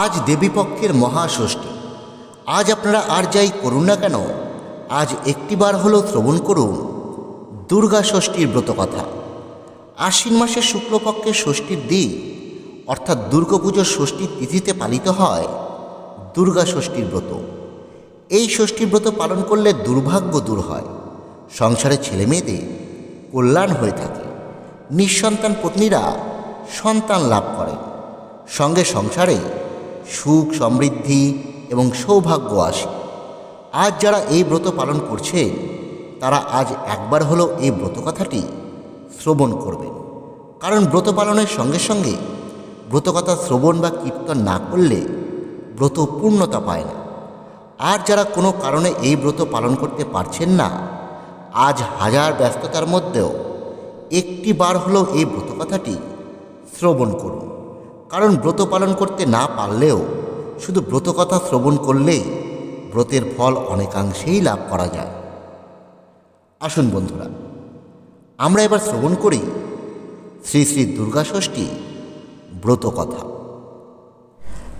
আজ দেবীপক্ষের মহাষষ্ঠী। আজ আপনারা আর যাই করুন না কেন, আজ একটিবার হলেও শ্রবণ করুন। দুর্গা ষষ্ঠীর ব্রতকথা আশ্বিন মাসের শুক্লপক্ষের ষষ্ঠীর দিন, অর্থাৎ দুর্গাপুজোর ষষ্ঠীর তিথিতে পালিত হয় দুর্গা ষষ্ঠীর ব্রত। এই ষষ্ঠীর ব্রত পালন করলে দুর্ভাগ্য দূর হয়। সংসারে ছেলে মেয়েদের কল্যাণ হয়ে থাকে। নিঃসন্তান পত্নীরা সন্তান লাভ করেন। সঙ্গে সংসারে সুখ, সমৃদ্ধি এবং সৌভাগ্য আসে আজ যারা এই ব্রত পালন করছেন তারা আজ একবার হলেও এই ব্রত কথাটি শ্রবণ করবেন। কারণ ব্রত পালনের সঙ্গে সঙ্গে ব্রতকথা শ্রবণ বা কীর্তন না করলে ব্রত পূর্ণতা পায় না। আর যারা কোনো কারণে এই ব্রত পালন করতে পারছেন না, আজ হাজার ব্যস্ততার মধ্যেও একটি বার হলেও এই ব্রত কথাটি শ্রবণ করুন। কারণ ব্রত পালন করতে না পারলেও শুধু ব্রতকথা শ্রবণ করলেই ব্রতের ফল অনেকাংশেই লাভ করা যায়। আসুন বন্ধুরা, আমরা এবার শ্রবণ করি শ্রী শ্রী দুর্গা ষষ্ঠী ব্রত কথা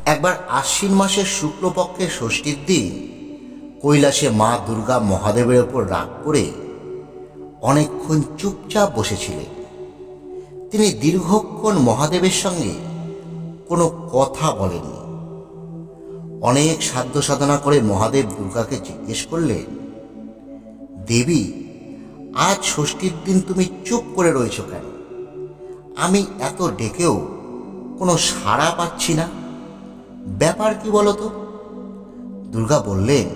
একবার আশ্বিন মাসের শুক্লপক্ষের ষষ্ঠীর দিন কৈলাসে মা দুর্গা মহাদেবের ওপর রাগ করে অনেকক্ষণ চুপচাপ বসেছিলেন। তিনি দীর্ঘক্ষণ মহাদেবের সঙ্গে কোনো কথা বলেননি। অনেক সাধ্য সাধনা করে মহাদেব দুর্গাকে জিজ্ঞেস করলেন, দেবী, আজ ষষ্ঠীর দিন তুমি চুপ করে রয়েছ কেন? আমি এত ডেকেও কোনো সাড়া পাচ্ছি না। ব্যাপার কি বলো তো? দুর্গা বললেন,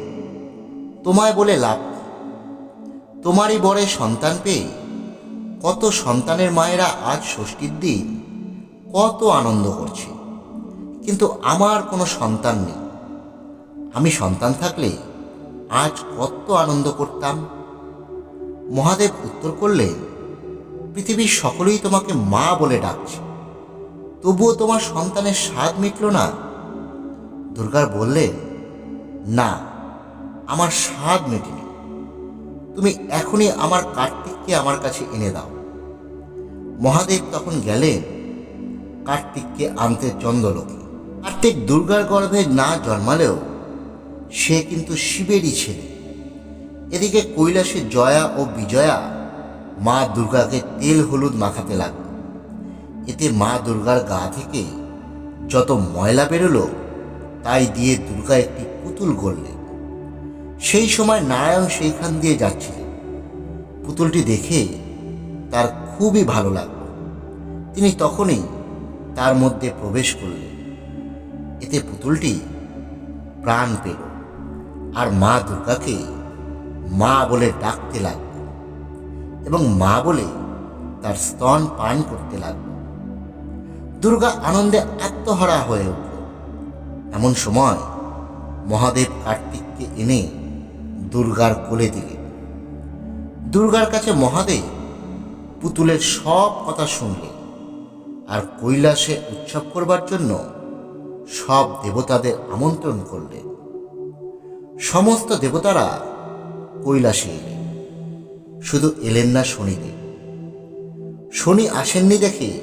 তোমায় বলে লাভ তোমারই বরে সন্তান পেয়ে কত সন্তানের মায়েরা আজ ষষ্ঠীর দিন কত আনন্দ করছে। কিন্তু আমার কোনো সন্তান নেই। আমি সন্তান থাকলে আজ কত আনন্দ করতাম। মহাদেব উত্তর করলে পৃথিবীর সকলেই তোমাকে মা বলে ডাকছে। তবুও তোমার সন্তানের স্বাদ মিটল না। দুর্গার বললেন না, আমার স্বাদ মেটেনি। তুমি এখনই আমার কার্তিককে আমার কাছে এনে দাও। মহাদেব তখন গেলেন কার্তিককে আনতে চন্দ্রলোকে। কার্তিক দুর্গার গর্ভে না জন্মালেও সে কিন্তু শিবেরই ছেলে। এদিকে কৈলাসে জয়া ও বিজয়া মা দুর্গাকে তেল হলুদ মাখাতে লাগল। এতে মা দুর্গার গা থেকে যত ময়লা বেরোলো, তাই দিয়ে দুর্গা একটি পুতুল গড়লেন। সেই সময় নারায়ণ সেইখান দিয়ে যাচ্ছিলেন। পুতুলটি দেখে তার খুবই ভালো লাগল। তিনি তখনই তার মধ্যে প্রবেশ করলেন। এতে পুতুলটি প্রাণ পেল আর মা দুর্গাকে মা বলে ডাকতে লাগল এবং মা বলে তার স্তন পান করতে লাগল। দুর্গা আনন্দে আত্মহারা হয়ে উঠল। এমন সময় মহাদেব কার্তিককে এনে দুর্গার কোলে দিলেন। দুর্গার কাছে মহাদেব পুতুলের সব কথা শুনলেন আর কৈলাসে উৎসব করবার জন্য সব দেবতাদের আমন্ত্রণ করলেন সমস্ত দেবতারা কৈলাসে এলেন শুধু এলেন না শনিদেব। শনি আসেননি দেখে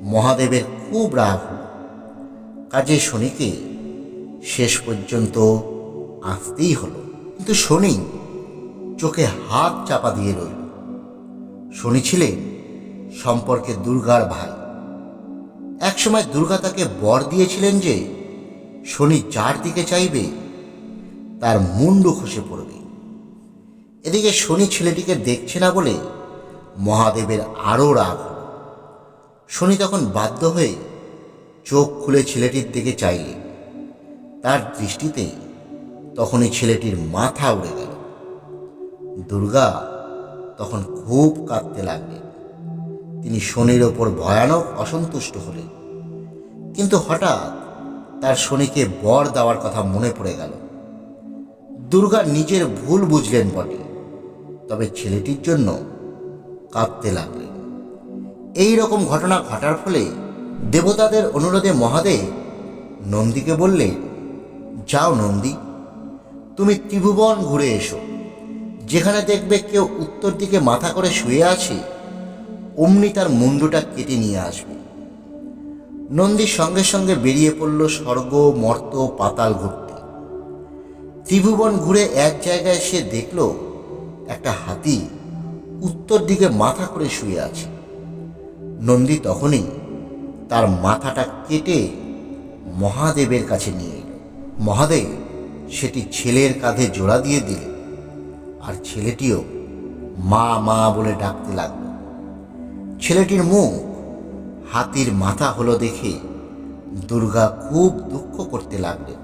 মহাদেবের খুব রাগ হল। কাজে শনিকে শেষ পর্যন্ত আসতেই হলো। কিন্তু শনি চোখে হাত চাপা দিয়ে রইল। শনি ছিলেন সম্পর্কে দুর্গার ভাই। একসময় দুর্গা তাকে বর দিয়েছিলেন যে, শনি যার দিকে চাইবে, তার মুন্ডু খসে পড়বে। এদিকে শনি ছেলেটিকে দেখছে না বলে মহাদেবের আরও রাগ শনি তখন বাধ্য হয়ে চোখ খুলে ছেলেটির দিকে চাইলে। তার দৃষ্টিতে তখনই ছেলেটির মাথা উড়ে গেল। দুর্গা তখন খুব কাঁদতে লাগলেন। তিনি শনির ওপর ভয়ানক অসন্তুষ্ট হলেন। কিন্তু হঠাৎ তার শনিকে বর দেওয়ার কথা মনে পড়ে গেল। দুর্গা নিজের ভুল বুঝলেন বটে, তবে ছেলেটির জন্য কাঁদতে লাগলেন। এই রকম ঘটনা ঘটার ফলে দেবতাদের অনুরোধে মহাদেব নন্দীকে বললে যাও নন্দী, তুমি ত্রিভুবন ঘুরে এসো। যেখানে দেখবে কেউ উত্তর দিকে মাথা করে শুয়ে আছে অমনি তার মুন্ডুটা কেটে নিয়ে আসবে। নন্দীর সঙ্গে সঙ্গে বেরিয়ে পড়ল স্বর্গ, মর্ত, পাতাল ঘুরতে। ত্রিভুবন ঘুরে এক জায়গায় সে দেখল, একটা হাতি উত্তর দিকে মাথা করে শুয়ে আছে। নন্দী তখনই তার মাথাটা কেটে মহাদেবের কাছে নিয়ে এলো। মহাদেব সেটি ছেলের কাঁধে জোড়া দিয়ে দিলেন, আর ছেলেটিও মা মা বলে ডাকতে লাগল। ছেলেটির মুখ, হাতির মাথা হলো দেখে দুর্গা খুব দুঃখ করতে লাগলেন।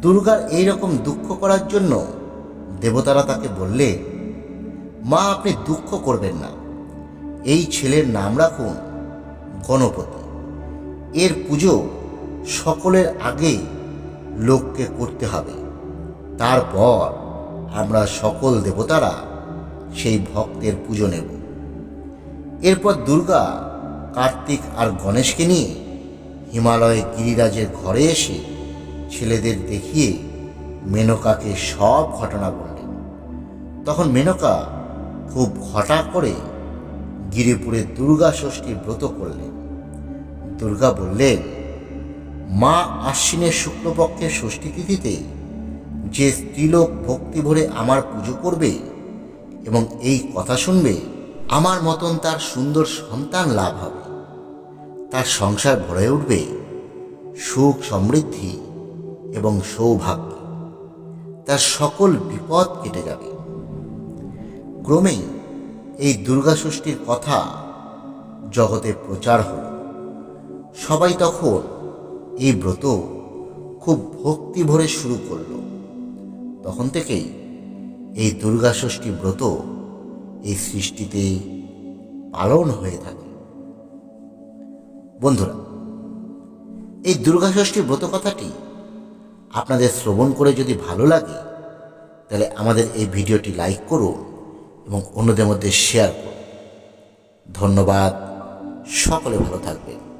দুর্গার এইরকম দুঃখ করার জন্য দেবতারা তাকে বললে, মা, আপনি দুঃখ করবেন না। এই ছেলের নাম রাখুন গণপতি। এর পুজো সকলের আগে লোককে করতে হবে। তারপর আমরা সকল দেবতারা সেই ভক্তের পুজো নেব। এরপর দুর্গা, কার্তিক আর গণেশকে নিয়ে হিমালয়ে গিরিরাজের ঘরে এসে ছেলেদের দেখিয়ে মেনকাকে সব ঘটনা বললেন। তখন মেনকা খুব ঘটা করে গিরিপুরে দুর্গা ষষ্ঠী ব্রত করলেন। দুর্গা বললেন, মা আশ্বিনের শুক্লপক্ষের ষষ্ঠী তিথিতে যে স্ত্রীলোক ভক্তি ভরে আমার পুজো করবে এবং এই কথা শুনবে আমার মতন তার সুন্দর সন্তান লাভ হবে। তার সংসার ভরে উঠবে সুখ সমৃদ্ধি এবং সৌভাগ্য। তার সকল বিপদ কেটে যাবে। ক্রমেই এই দুর্গাষষ্ঠীর কথা জগতে প্রচার হল। সবাই তখন এই ব্রত খুব ভক্তি ভরে শুরু করল। তখন থেকেই এই দুর্গাষষ্ঠী ব্রত এই সৃষ্টিতে পালন হয়ে থাকে। বন্ধুরা, এই দুর্গাষষ্ঠী ব্রত কথাটি আপনাদের শ্রবণ করে যদি ভালো লাগে, তাহলে আমাদের এই ভিডিওটি লাইক করুন এবং অন্যদের মধ্যে শেয়ার করুন। ধন্যবাদ, সকলে ভালো থাকবেন।